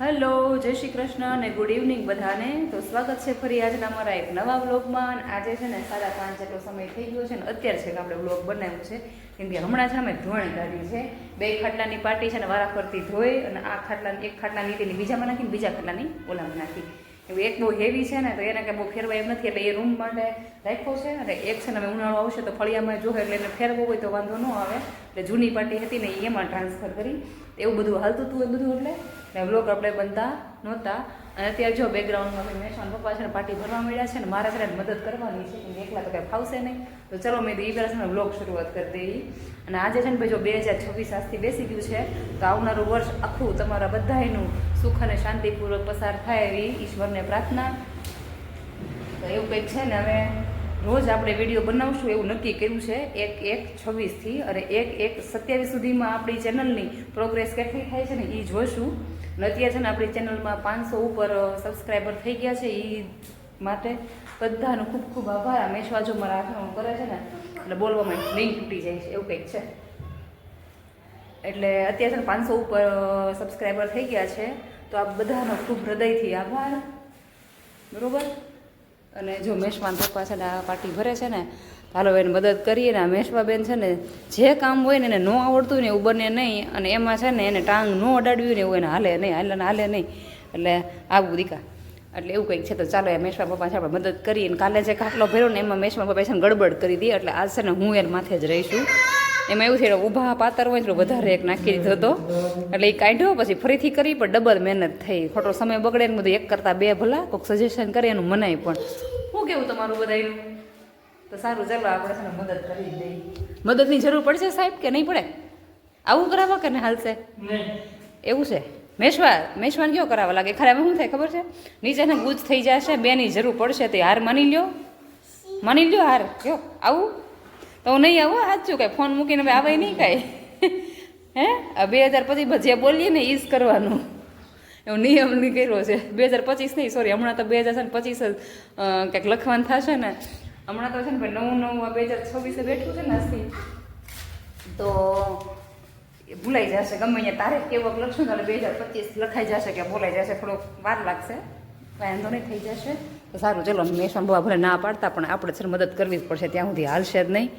Hello, જય શ્રી કૃષ્ણ અને good evening બધાને. તો સ્વાગત છે ફરી આજના અમારા એક નવા બ્લોગમાં આજે છે ને સાડા પાંચ જેટલો સમય થઈ ગયો છે ને અત્યારે છે કે આપણે બ્લોગ બનાવ્યો છે. કેમ કે હમણાં છે અમે ધોણ કાઢ્યું છે. બે ખાટલાની પાર્ટી છે ને વારા ફરતી ધોઈ અને આ ખાટલાની, એક ખાટલાની લીધેલી બીજામાં નાખીને બીજા ખાટલાની ઓલામાં નાખી. એવું એક બહુ હેવી છે ને, તો એને કે બહુ ફેરવા એમ નથી. એટલે એ રૂમ માટે રાખ્યો છે અને એક છે ને ઉનાળો આવશે તો ફળિયામાં જો એટલે એને ફેરવો હોય તો વાંધો ન આવે. એટલે જૂની પાર્ટી હતી ને એમાં ટ્રાન્સફર કરી. એવું બધું હાલતું હતું એ બધું એટલે. ને બ્લોગ આપણે બનતા નહોતા. અને અત્યારે જો બેકગ્રાઉન્ડમાં મેં મેશાન પપ્પા છે ને પાર્ટી ભરવા મળ્યા છે ને મારા છે મદદ કરવાની છે કે એકલા તો કંઈ ફાવશે નહીં. તો ચલો મેં એ પહેલાં છે ને વ્લોગ શરૂઆત કરી દઈ અને આજે છે ને ભાઈ જો બે હજાર છવ્વીસ આજથી બેસી ગયું છે, તો આવનારું વર્ષ આખું તમારા બધાયનું સુખ અને શાંતિપૂર્વક પસાર થાય એવી ઈશ્વરને પ્રાર્થના. તો એવું કંઈક છે ને હવે રોજ આપણે વીડિયો બનાવશું એવું નક્કી કર્યું છે. એક એક છવ્વીસથી અને એક એક સત્યાવીસ સુધીમાં આપણી ચેનલની પ્રોગ્રેસ કેટલી થાય છે ને એ જોઈશું. અને અત્યારે છે ને આપણી ચેનલમાં પાંચસો ઉપર સબસ્ક્રાઈબર થઈ ગયા છે એ માટે બધાનો ખૂબ ખૂબ આભાર. આ મેશવાજો મારા હાથમાં કરે છે ને, એટલે બોલવામાં લિંક તૂટી જાય છે, એવું કંઈક છે. એટલે અત્યારે છે ને પાંચસો ઉપર સબસ્ક્રાઈબર થઈ ગયા છે. તો આ બધાનો ખૂબ હૃદયથી આભાર. બરોબર? અને જો મેશમાં પપ્પા છે ને આ પાર્ટી ભરે છે ને હાલો એને મદદ કરીએ ને આ મેશવાબેન છે ને, જે કામ હોય ને એને ન આવડતું ને એવું બને નહીં, અને એમાં છે ને એને ટાંગ ન અડાડ્યું ને એવું એને હાલે નહીં, હાલે હાલે નહીં. એટલે આવું દીકા. એટલે એવું કંઈક છે તો ચાલો એ મેશવા પપ્પા છે આપણે મદદ કરીએ કાલે જે ખાટલો ભર્યો ને એમાં મેશમાં પપ્પા છે ગડબડ કરી દઈએ એટલે આજ છે ને હું એને માથે જ રહીશું. એમાં એવું થયું ઊભા પાતર હોય એટલો વધારે એક નાખી દીધો હતો. એટલે એ કાઢ્યો પછી ફરીથી કરી પણ ડબલ મહેનત થઈ. ખોટો સમય બગડે ને બધું એક કરતાં બે ભલા કોઈક સજેશન કરે એનું મનાય પણ. શું કેવું તમારું બધાનું તો સારું ચાલો આપણે છે મદદ કરી દઈએ. મદદની જરૂર પડશે સાહેબ કે નહીં પડે? આવું કરાવવા કે ને હાલશે? એવું છે. મેશવા મેશવાન કયો કરાવવા લાગે? ખરા શું થાય ખબર છે? નીચેને ગુજ થઈ જશે બેની જરૂર પડશે તો હાર માની લ્યો. માની લ્યો હાર. કયો? આવું? તો હું નહીં આવું સાચું કાંઈ ફોન મૂકીને હવે આવે નહીં કાંઈ. હે? આ બે હજાર પચીસ જે બોલીએ ને એ જ કરવાનું. એવો નિયમ કર્યો છે. બે હજાર પચીસ નહીં સોરી હમણાં તો બે હજાર છે ને પચીસ જ કંઈક લખવાનું થશે ને. હમણાં તો છે ને ભાઈ નવું નવું બે હજાર છવ્વીસે બેઠું છે ને આજથી તો ભૂલાઈ જશે, ગમે અહીંયા તારીખ કેવોક લખશું ને બે હજાર પચીસ લખાઈ જશે કે ભૂલાઈ જશે, થોડોક વાર લાગશે. વાંધો નહીં, થઈ જશે. સારું, ચલો મેશમાં બવા ભલે ના પાડતા, પણ આપણે છે મદદ કરવી જ પડશે, ત્યાં સુધી હાલશે જ નહીં.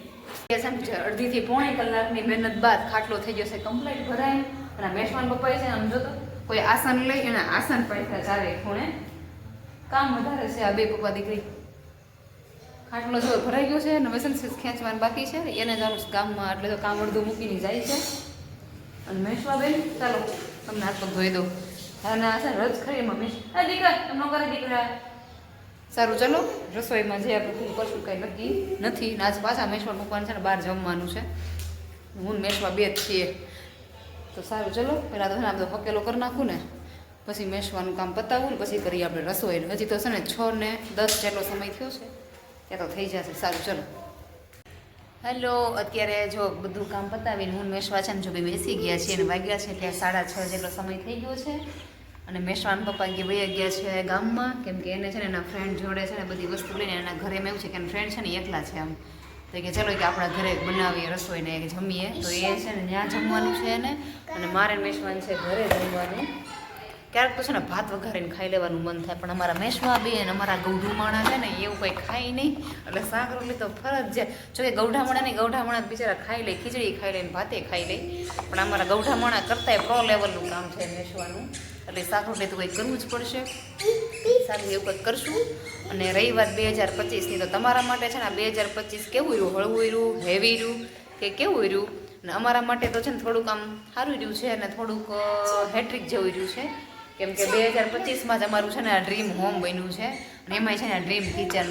સમજે અડધીથી પોણી કલાકની મહેનત બાદ ખાટલો થઈ જશે કમ્પ્લીટ ભરાય. અને આ મેશવાન પપ્પાએ છે ને, આમ જો તો, કોઈ આસન લઈ અને આસન પાડતા ચારે ખૂણે કામ વધારે છે, આ બે પપ્પા દીકરી. ખાટલો જો ભરાઈ ગયો છે, અને મેસન ખેંચવાનું બાકી છે એને ચાલુ કામમાં એટલે તો કામ અડધું મૂકીને જાય છે. અને મેશવાબેન ચાલો, તમને હાથ ધોઈ દો અને આ છે રજ ખરી એમાં આ દીકરા તમને કરે દીકરા. સારું, ચલો. રસોઈમાં જે આપણે કરશું કાંઈ નક્કી નથી, ને આજ પાછા મેશવા મૂકવાનું છે ને બહાર જમવાનું છે. હું મેશવા બે જ છીએ. તો સારું, ચલો. પહેલાં તો છે ને આપણે હકેલો કરી નાખું ને, પછી મેશવાનું કામ પતાવું ને પછી કરીએ આપણે રસોઈ હજી તો છે ને છ ને દસ જેટલો સમય થયો છે. ત્યાં તો થઈ જશે. સારું, ચલો. હેલો, અત્યારે જો બધું કામ પતાવીને હું મેશવા છે ને જો બે બેસી ગયા છીએ અને વાગ્યા છે ત્યાં સાડા છ જેટલો સમય થઈ ગયો છે. અને મેશવાન પપ્પા કે ભાઈ ગયા છે ગામમાં, કેમ કે એને છે ને એના ફ્રેન્ડ જોડે છે ને બધી વસ્તુ લઈને એના ઘરે એમ એવું છે કે એના ફ્રેન્ડ છે ને એકલા છે આમ તો કે ચલો કે આપણા ઘરે બનાવીએ રસોઈને જમીએ. તો એ છે ને ત્યાં જમવાનું છે એને અને મારે ને મેશવાન છે ઘરે જમવાનું. ક્યારેક તો છે ને ભાત વઘારીને ખાઈ લેવાનું મન થાય, પણ અમારા મેશમાં બી અને અમારા ગૌઢું માણા છે ને, એવું કંઈ ખાય નહીં. એટલે શાક રોટલી તો ફરજ છે. જો કે ગૌઢા માણા નહીં, ગૌઢા માણા બિચારા ખાઈ લે, ખીચડી ખાઈ લે ને ભાતે ખાઈ લે. પણ અમારા ગૌઢા માણા કરતાંય પ્રો લેવલનું કામ છે મેશવાનું. એટલે શાક રોટલી તો કંઈક કરવું જ પડશે. સારું, એવું કંઈક કરશું. અને રહી બે હજાર પચીસની તો તમારા માટે છે ને બે હજાર પચીસ કેવું રહ્યું? હળવું રહ્યું? હેવી રહ્યું? કે કેવું રહ્યું? ને અમારા માટે તો છે ને થોડુંક આમ સારું રહ્યું છે અને થોડુંક હેટ્રિક જેવું રહ્યું છે. કેમ કે બે હજાર પચીસમાં જ અમારું છે ને આ ડ્રીમ હોમ બન્યું છે. અને એમાંય છે ને ડ્રીમ કિચન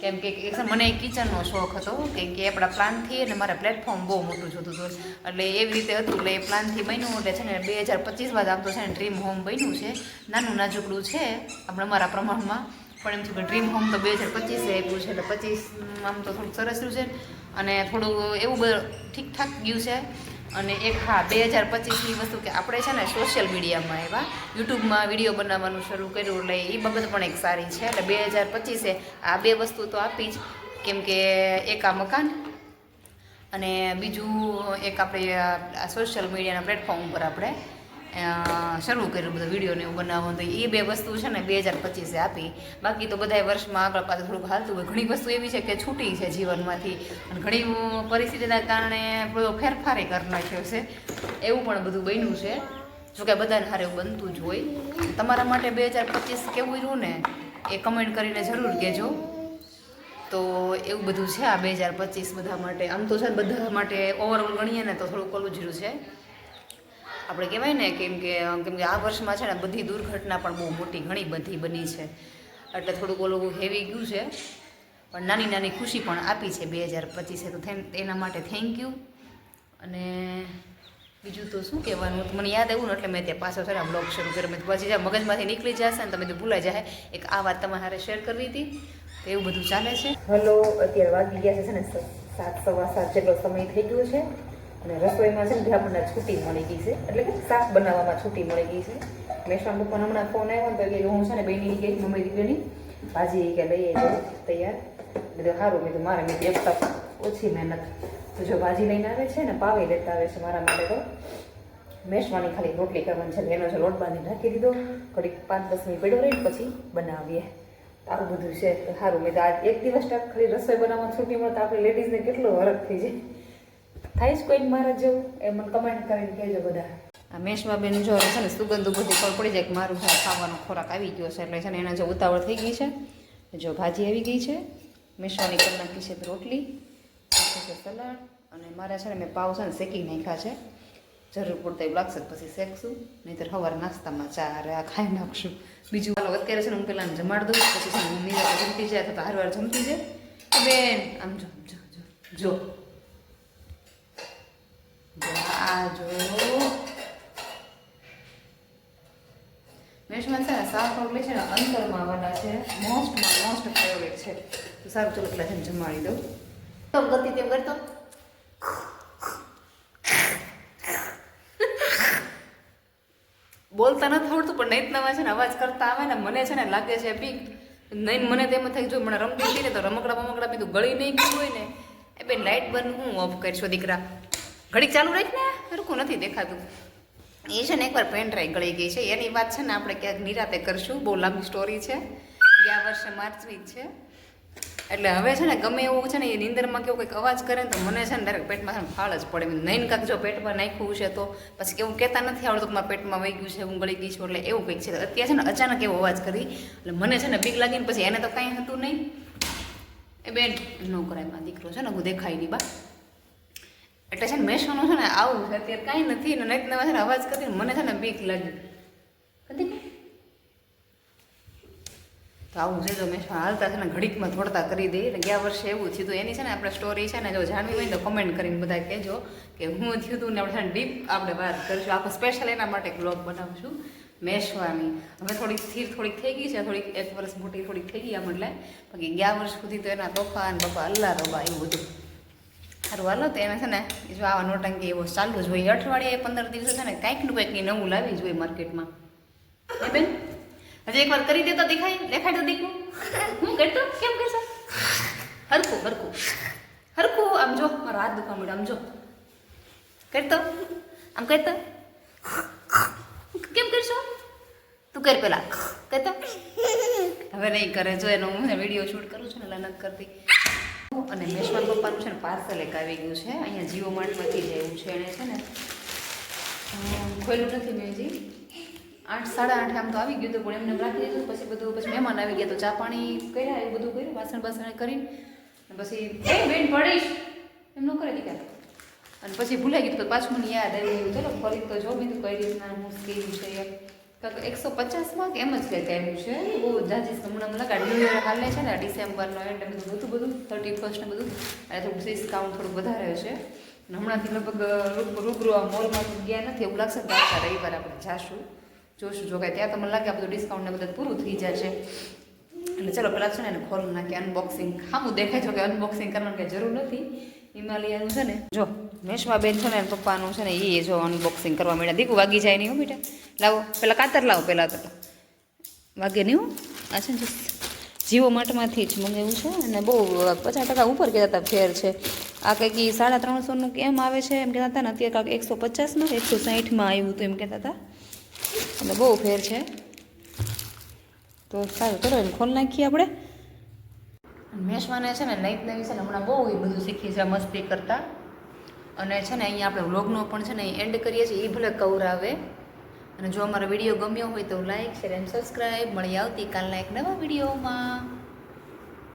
કેમ કે મને કિચનનો શોખ હતો. કેમ કે આપણા પ્લાનથી અને મારા પ્લેટફોર્મ બહુ મોટું જોતું હતું. એટલે એવી રીતે હતું. એટલે એ પ્લાનથી બન્યું. એટલે છે ને બે હજાર પચીસમાં જ આમ તો છે ને ડ્રીમ હોમ બન્યું છે. નાનું નાજુકડું છે. આપણે અમારા પ્રમાણમાં. પણ એમ થયું કે ડ્રીમ હોમ તો બે હજાર પચીસે આપ્યું છે. એટલે પચીસ આમ તો થોડુંક સરસ રહ્યું છે. અને થોડું એવું બધું ઠીકઠાક ગયું છે. અને એક હા, બે હજાર પચીસની વસ્તુ કે આપણે છે ને સોશિયલ મીડિયામાં એવા યુટ્યુબમાં વીડિયો બનાવવાનું શરૂ કર્યું એટલે એ બાબત પણ એક સારી છે. એટલે બે હજાર પચીસે આ બે વસ્તુ તો આપી જ. કેમ કે એક આ મકાન અને બીજું એક આપણે આ સોશિયલ મીડિયાના પ્લેટફોર્મ ઉપર આપણે શરૂ કર્યું બધું વિડીયોને એવું બનાવવાનું તો એ બે વસ્તુ છે ને બે હજાર પચીસે આપી. બાકી તો બધાય વર્ષમાં આગળ પાછળ થોડુંક હાલતું હોય. ઘણી વસ્તુ એવી છે કે છૂટી છે જીવનમાંથી. અને ઘણી પરિસ્થિતિના કારણે બધો ફેરફારે કરી નાખ્યો છે. એવું પણ બધું બન્યું છે. જોકે બધાને હારે બનતું જ હોય. તમારા માટે બે હજાર પચીસ કેવું રહ્યું ને એ કમેન્ટ કરીને જરૂર કહેજો. તો એવું બધું છે આ બે હજાર પચીસ બધા માટે. આમ તો છે બધા માટે ઓવરઓલ ગણીએ ને તો થોડુંક ઓલું જ છે. આપણે કહેવાય ને કેમ કે કેમ કે આ વર્ષમાં છે ને બધી દુર્ઘટના પણ બહુ મોટી ઘણી બધી બની છે. એટલે થોડુંક ઓલું હેવી ગયું છે. પણ નાની નાની ખુશી પણ આપી છે બે હજાર પચીસે. તો એના માટે થેન્ક યુ અને બીજું તો શું કહેવાનું? હતું? મને યાદ આવ્યું ને એટલે મેં ત્યાં પાછો ને બ્લોગ શરૂ કર્યો. મેં પછી જ્યાં મગજમાંથી નીકળી જશે ને તમે તો ભૂલાઈ જાય એક આ વાત તમારે શેર કરવી હતી. તો એવું બધું ચાલે છે. હલો અત્યારે વાગી ગયા છે ને સાત, સવા સાત જેટલો સમય થઈ ગયો છે. અને રસોઈમાં છે ને આપણને છૂટી મળી ગઈ છે, એટલે કે શાક બનાવવામાં છૂટી મળી ગઈ છે. મેશમાં પપ્પાને હમણાં ફોન આવ્યો ને તો કે હું છે ને બેની ગઈ મમ્મી દીકરીની ભાજી કે લઈ આવી તૈયાર. બધું સારું મેં તો મારે મેં એક તક ઓછી મહેનત. તો જો ભાજી લઈને આવે છે ને, પાવી લેતા આવે છે મારા માટે તો. મેશવાની ખાલી રોટલી કરવાની છે એનો જો લોટ બાંધી નાખી દીધો. ઘડીક પાંચ દસ મિનિટ પડ્યો રહીને પછી બનાવીએ. આવું બધું છે. સારું મેં તો આજ એક દિવસ ખાલી રસોઈ બનાવવાની છૂટી મળે તો આપણે લેડીઝને કેટલો વરખ થઈ જાય. થાય કોઈ કોઈને મારા જેવું? એ મને કમેન્ટ કરીને કહેજો બધા. મેશમાં બેન જો છે ને સુગંધ બધી ખબર પડી જાય કે મારું છે ખાવાનો ખોરાક આવી ગયો છે એટલે છે ને એના જો ઉતાવળ થઈ ગઈ છે. જો ભાજી આવી ગઈ છે. મેશવાની કરી નાખી છે રોટલી છે સલાડ અને મારા છે ને મેં પાવ છે ને શેકી નાખ્યા છે. જરૂર પડતા એવું લાગશે પછી શેકશું, નહીંતર સવારે નાસ્તામાં ચા અરે આ ખાઈ નાખશું. બીજું ચાલો અત્યારે છે ને હું પેલા જમાડ દઉં, પછી છે ને મીરા જમતી જાય તો હારવાર જમતી જાય. બેન, આમ જો જો જો. આ જો મેશમાં છે ને સાફ રોટલી છે ને અંતરમાં વાળા છે. મોસ્ટમાં મોસ્ટ ફેવરેટ છે. તો સારું, ચલો પેલા ને જમાડી દઉં. તો ગતિ તેમ કરતો. બોલતા નથી આવડતું, પણ નહીં નવા છે ને અવાજ કરતા આવે ને મને છે ને લાગે છે બી નહીં, મને તેમ થાય જો મને રમતી હતી ને તો રમકડા બમકડા બીજું ગળી નહીં ગયું હોય ને. એ બેન લાઇટ બંધ હું ઓફ કરીશું દીકરા. ઘડીક ચાલુ રાખ ને. હરખું નથી દેખાતું. એ છે ને એકવાર પેન ડ્રાઈવ ગળી ગઈ છે. એની વાત છે ને આપણે ક્યાંક નિરાતે કરશું. બહુ લાંબી સ્ટોરી છે. ગયા વર્ષે માર્ચની જ છે. એટલે હવે છે ને ગમે એવું છે ને એ નીંદરમાં કેવું કંઈક અવાજ કરે ને તો મને છે ને ડાયરેક્ટ પેટમાં ફાળ જ પડે. નહીં કાંક જો પેટમાં નાખ્યું છે તો? પછી એવું કહેતા નથી આવડતું કે મારા પેટમાં વહી ગયું છે, હું ગળી ગઈ છું. એટલે એવું કંઈક છે. અત્યારે છે ને અચાનક એવો અવાજ કરી. એટલે મને છે ને બીક લાગીને પછી એને તો કાંઈ હતું નહીં. એ બેન, ન કરાય દીકરો છે ને, હું દેખાય નહીં બા. એટલે છે ને મેષવાનું છે ને આવું છે, અત્યારે કાંઈ નથી ને નહીં નવા છે ને અવાજ કરીને મને છે ને બીક લાગી. તો આવું છે જો મેષમાં હાલતા છે ને ઘડીકમાં થોડતા કરી દઈએ એટલે ગયા વર્ષે એવું થયું હતું, એની છે ને આપણે સ્ટોરી છે ને જો જાણવી હોય તો કમેન્ટ કરીને બધા કહેજો કે હું થયું હતું ને આપણે છે ને ડીપ આપણે વાત કરીશું. આખું સ્પેશિયલ એના માટે બ્લોગ બનાવશું. મેશવાની. હવે થોડીક સ્થિર થોડીક થઈ ગઈ છે, થોડીક એક વર્ષ મોટી થોડીક થઈ ગઈ આમ બાકી ગયા વર્ષ સુધી તો એના તોફાન બપા અલ્લા રબા એવું બધું. સારું હાલો તો એને છે ને જો આવા નોટંકી એવો ચાલુ જ હોય. અઠવાડિયે પંદર દિવસે છે ને કાંઈકનું કંઈક નવું લાવી જ હોય માર્કેટમાં. એ બેન? હજી એકવાર કરી દે તો દેખાય. દેખાય તો દીકું હું કરતો? કેમ કરશો? હરખું હરખું. હરકું આમ જો, મારો હાથ દુખવા મળ્યો આમ જો. કરતો? આમ કરતો? કેમ કરશો? તું કર પેલા. કરતો? હવે નહીં કરે. જો એનો હું વીડિયો શૂટ કરું છું ને, એટલે નથી કરતી અને મેશવાન પપ્પાનું છે ને પાર્સલ એક આવી ગયું છે. અહીંયા જીઓ માર્ટમાંથી જ આવ્યું છે એને છે ને ખોલ્યું નથી મેં હજી. આઠ, સાડા આઠે આમ તો આવી ગયું હતું, પણ એમને રાખી દીધું પછી બધું, પછી મહેમાન આવી ગયા તો ચા પાણી કર્યા, એવું બધું કર્યું, વાસણ બાસણ કરીને. પછી બેન પડીશ એમ ન કરે દીધા અને પછી ભૂલાઈ ગયું તો પાછું મને યાદ આવી ગયું ચલો ફરી તો જો બીજું કઈ રીતના હું સ્કીમ છે એમ એકસો પચાસમાં કે એમ જ કંઈક આવ્યું છે. બહુ જાજી હમણાં મને લાગે ન્યૂ યર હાલે છે ને ડિસેમ્બરનો એન્ડ બધું બધું બધું થર્ટી ફર્સ્ટ ને બધું. અને થોડું ડિસ્કાઉન્ટ થોડું વધારે છે. અને હમણાંથી લગભગ, રૂબરૂ આ મોલમાં ગયા નથી એવું લાગશે તો આવતા રવિવારે આપણે જાશું. જોશું જો કે ત્યાં તો મને લાગે આ બધું ડિસ્કાઉન્ટ ને બધું પૂરું થઈ જશે. એટલે ચલો પહેલાં છે ને એને ખોલ નાખી અનબોક્સિંગ ખામું દેખાય છે કે અનબોક્સિંગ કરવાની કંઈ જરૂર નથી. હિમાલયાનું છે ને? જો, મેશમાં બેન છે ને પપ્પાનું છે ને એ જો અનબોક્સિંગ કરવા માંડ્યા. દીકું વાગી જાય નહીં હો બેટા. લાવો પહેલાં કાતર લાવો પહેલાં તો. વાગે નહીં હો? આ છે ને જીવો માટમાંથી જ મંગાવ્યું છે અને બહુ પચાસ ટકા ઉપર કહેતા હતા ફેર છે. આ કંઈક એ સાડા ત્રણસોનું કેમ આવે છે? એમ કહેતા હતા ને, અત્યારે કાંઈક એકસો પચાસમાં એકસો સાહીઠમાં આવ્યું હતું એમ કહેતા હતા. અને બહુ ફેર છે. તો સારું, ચલો એને ખોલ નાખીએ આપણે. મેષવાને છે ને નાઈટ નવી છે ને હમણાં બહુ એ બધું શીખી છે, મસ્તી કરતા. અને છે ને અહીંયા આપણે વ્લોગનો પણ છે ને એન્ડ કરીએ છીએ એ ભલે કવર આવે અને જો અમારો વીડિયો ગમ્યો હોય તો લાઈક શેર એન્ડ સબસ્ક્રાઈબ મળી આવતીકાલના એક નવા વિડીયોમાં.